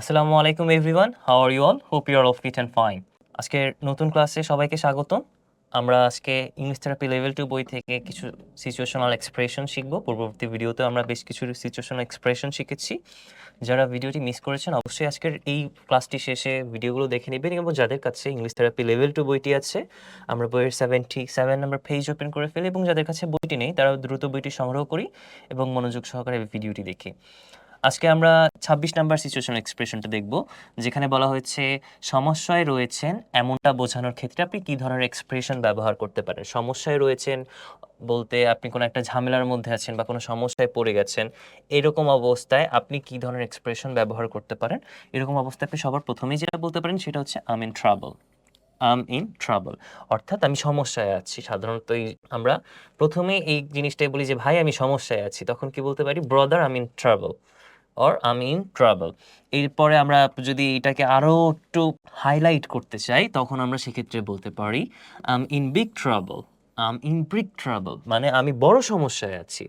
আসসালামু আলাইকুম everyone how are you all hope you are all fit and fine আজকের নতুন ক্লাসে সবাইকে স্বাগতম। আমরা আজকে ইংলিশ থেরাপি লেভেল টু বই থেকে কিছু সিচুয়েশনাল এক্সপ্রেশন শিখব। পূর্ববর্তী ভিডিওতে আমরা বেশ কিছু সিচুয়েশনাল এক্সপ্রেশন শিখেছি। যারা ভিডিওটি মিস করেছেন, অবশ্যই আজকের এই ক্লাসটি শেষে ভিডিওগুলো দেখে নেবেন এবং যাদের কাছে ইংলিশ থেরাপি লেভেল টু বইটি আছে, আমরা বইয়ের seventy seven number page open করে ফেলি এবং যাদের কাছে বইটি নেই তারা দ্রুত বইটি সংগ্রহ করি এবং মনোযোগ সহকারে ভিডিওটি দেখি। আজকে আমরা ছাব্বিশ নাম্বার সিচুয়েশন এক্সপ্রেশনটা দেখব, যেখানে বলা হয়েছে, সমস্যায় রয়েছেন এমনটা বোঝানোর ক্ষেত্রে আপনি কী ধরনের এক্সপ্রেশন ব্যবহার করতে পারেন? সমস্যায় রয়েছেন বলতে আপনি কোনো একটা ঝামেলার মধ্যে আছেন বা কোনো সমস্যায় পড়ে গেছেন, এরকম অবস্থায় আপনি কী ধরনের এক্সপ্রেশন ব্যবহার করতে পারেন? এরকম অবস্থায় আপনি সবার প্রথমেই যেটা বলতে পারেন সেটা হচ্ছে I'm in trouble I'm in trouble অর্থাৎ আমি সমস্যায় আছি। সাধারণত আমরা প্রথমেই এই জিনিসটাই বলি যে, ভাই, আমি সমস্যায় আছি। তখন কি বলতে পারি? Brother I'm in trouble or I'm in trouble এরপরে আমরা যদি এটাকে আরও একটু হাইলাইট করতে চাই, তখন আমরা সেক্ষেত্রে বলতে পারি I'm in big trouble I'm in big trouble মানে আমি বড় সমস্যায় আছি।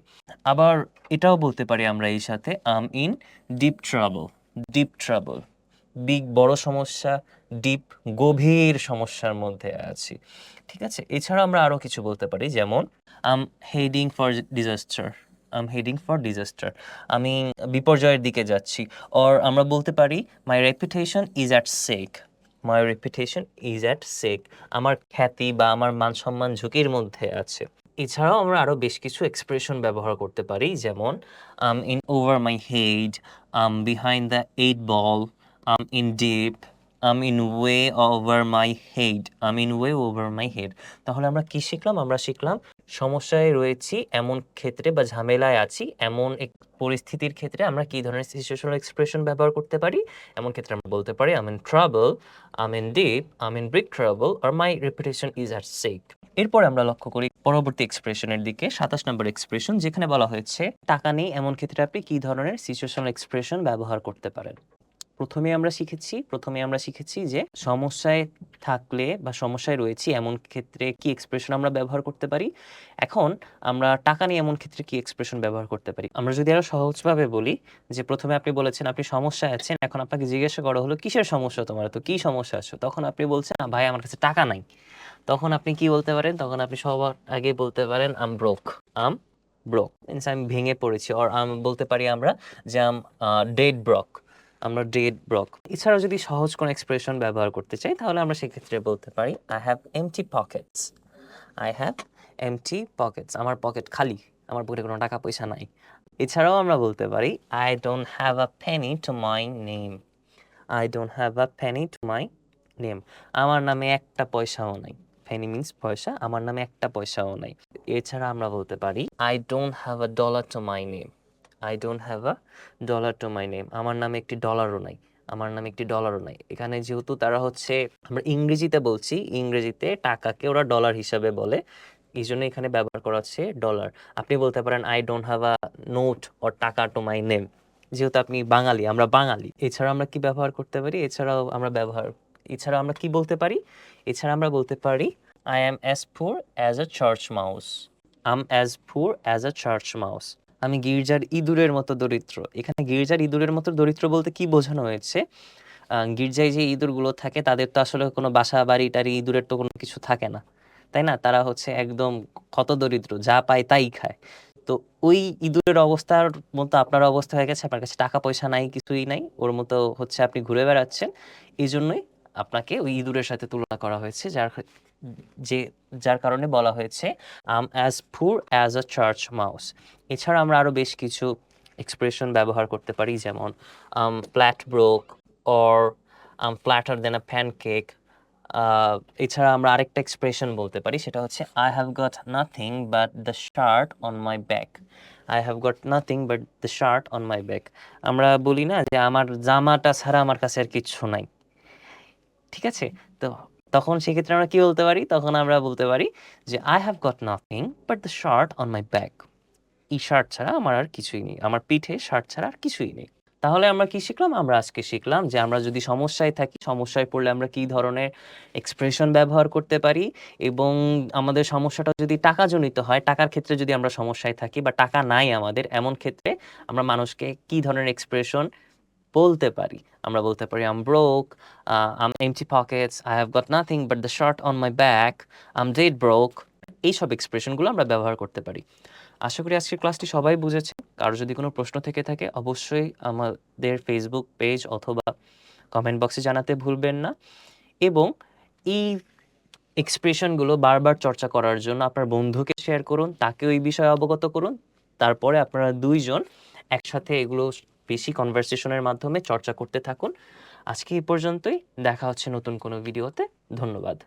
আবার এটাও বলতে পারি আমরা এই সাথে I'm in deep trouble deep trouble big বড় সমস্যা ডিপ গভীর সমস্যার মধ্যে আছি। ঠিক আছে? এছাড়া আমরা আরও কিছু বলতে পারি, যেমন I'm heading for disaster I'm heading for disaster আমি বিপর্যয়ের দিকে যাচ্ছি। অর আমরা বলতে পারি my reputation is at stake my reputation is at stake আমার খ্যাতি বা আমার মান সম্মান ঝুঁকির মধ্যে আছে। এছাড়াও আমরা আরও বেশ কিছু এক্সপ্রেশন ব্যবহার করতে পারি, যেমন I'm in over my head I'm behind the eight ball I'm in deep I'm in way over my head I'm in way over my head তাহলে আমরা কি শিখলাম? আমরা শিখলাম সমস্যায় রয়েছি, এমন ক্ষেত্রে বা ঝামেলায় আছি, এমন এক পরিস্থিতির ক্ষেত্রে আমরা কি ধরনের সিচুয়েশনাল এক্সপ্রেশন ব্যবহার করতে পারি? এমন ক্ষেত্রে আমরা বলতে পারি I'm in trouble I'm in deep I'm in big trouble R my reputation is at stake এরপর আমরা লক্ষ্য করি পরবর্তী এক্সপ্রেশনের দিকে, সাতাশ নম্বর এক্সপ্রেশন যেখানে বলা হয়েছে, টাকা নেই, এমন ক্ষেত্রে আপনি কি ধরনের সিচুয়েশনাল এক্সপ্রেশন ব্যবহার করতে পারেন? প্রথমে আমরা শিখেছি প্রথমে আমরা শিখেছি যে সমস্যায় থাকলে বা সমস্যায় রয়েছি এমন ক্ষেত্রে কি এক্সপ্রেশন আমরা ব্যবহার করতে পারি। এখন আমরা টাকা নিয়ে এমন ক্ষেত্রে কি এক্সপ্রেশন ব্যবহার করতে পারি। আমরা যদি আরও সহজভাবে বলি যে প্রথমে আপনি বলেছেন আপনি সমস্যায় আছেন এখন আপনাকে জিজ্ঞাসা করা হলো কিসের সমস্যা তোমার? তো কি সমস্যা আছো? তখন আপনি বলছেন "না, ভাই আমার কাছে টাকা নাই। তখন আপনি কি বলতে পারেন? তখন আপনি সবার আগে বলতে পারেন I'm broke I'm broke means আমি ভেঙে পড়েছি অর আম বলতে পারি আমরা যে আম ডেড ব্রক আমরা ডেড ব্রক। এছাড়াও যদি সহজ কোনো এক্সপ্রেশন ব্যবহার করতে চাই, তাহলে আমরা সেক্ষেত্রে বলতে পারি I have empty pockets I have empty pockets আমার পকেট খালি। আমার পকেটে কোনো টাকা পয়সা নাই। এছাড়াও আমরা বলতে পারি I don't have a penny to my name I don't have a penny to my name আমার নামে একটা পয়সাও নাই। পেনি মিন্স পয়সা। আমার নামে একটা পয়সাও নাই। এছাড়া আমরা বলতে পারি I don't have a dollar to my name I don't have a dollar to my name আমার নামে একটি ডলারও নাই। আমার নামে একটি ডলারও নাই। এখানে যেহেতু তারা হচ্ছে, আমরা ইংরেজিতে বলছি, ইংরেজিতে টাকাকে ওরা ডলার হিসাবে বলে। এই জন্য এখানে ব্যবহার করা হচ্ছে ডলার আপনি বলতে পারেন I don't have a note or taka to my name যেহেতু আপনি বাঙালি, আমরা বাঙালি। এছাড়া আমরা কি ব্যবহার করতে পারি? এছাড়াও আমরা ব্যবহার এছাড়া আমরা কি বলতে পারি? এছাড়া আমরা বলতে পারি I am as poor as a church mouse I'm as poor as a church mouse আমি গির্জার ইঁদুরের মতো দরিদ্র। এখানে গির্জার ইঁদুরের মতো দরিদ্র বলতে কি বোঝানো হয়েছে? গির্জায় যে ইঁদুরগুলো থাকে, তাদের তো আসলে কোনো বাসা, বাড়ি, টাড়ি, ইঁদুরের তো কোনো কিছু থাকে না। তাই না? তারা হচ্ছে একদম ক্ষত দরিদ্র, যা পায় তাই খায়। তো ওই ইঁদুরের অবস্থার মতো আপনার অবস্থা হয়ে গেছে, আপনার কাছে টাকা পয়সা নাই, কিছুই নাই, ওর মতো হচ্ছে আপনি ঘুরে বেড়াচ্ছেন। এই জন্যই আপনাকে ওই ইঁদুরের সাথে তুলনা করা হয়েছে, যার যে, যার কারণে বলা হয়েছে I'm as poor as a church mouse এছাড়া আমরা আরও বেশ কিছু এক্সপ্রেশন ব্যবহার করতে পারি, যেমন I'm flat broke or I'm flatter than a pancake এছাড়া আমরা আরেকটা এক্সপ্রেশন বলতে পারি, সেটা হচ্ছে I have got nothing but the shirt on my back I have got nothing but the shirt on my back আমরা বলি না যে, আমার জামাটা ছাড়া আমার কাছে আর কিচ্ছু নাই। ঠিক আছে? তো তখন সেক্ষেত্রে আমরা কি বলতে পারি? তখন আমরা বলতে পারি যে I have got nothing but the shirt on my back এই শার্ট ছাড়া আমার আর কিছুই নেই। আমার পিঠে শার্ট ছাড়া আর কিছুই নেই। তাহলে আমরা কি শিখলাম? আমরা আজকে শিখলাম যে, আমরা যদি সমস্যায় থাকি, সমস্যায় পড়লে আমরা কি ধরনের এক্সপ্রেশন ব্যবহার করতে পারি? এবং আমাদের সমস্যাটা যদি টাকাজনিত হয়, টাকার ক্ষেত্রে যদি আমরা সমস্যায় থাকি বা টাকা নাই আমাদের, এমন ক্ষেত্রে আমরা মানুষকে কি ধরনের এক্সপ্রেশন বলতে পারি। আমরা বলতে পারি I'm broke I'm empty pockets I have got nothing but the shirt on my back I'm dead broke এইসব এক্সপ্রেশনগুলো আমরা ব্যবহার করতে পারি। আশা করি আজকের ক্লাসটি সবাই বুঝেছে। কারও যদি কোনো প্রশ্ন থেকে থাকে, অবশ্যই আমাদের ফেসবুক পেজ অথবা কমেন্ট বক্সে জানাতে ভুলবেন না। এবং এই এক্সপ্রেশনগুলো বারবার চর্চা করার জন্য আপনার বন্ধুকে শেয়ার করুন, তাকেও ওই বিষয়ে অবগত করুন। তারপরে আপনারা দুইজন একসাথে এগুলো বেশি কনভারসেশনের মাধ্যমে চর্চা করতে থাকুন। আজকে এই পর্যন্তই। দেখা হচ্ছে নতুন কোনো ভিডিওতে ধন্যবাদ।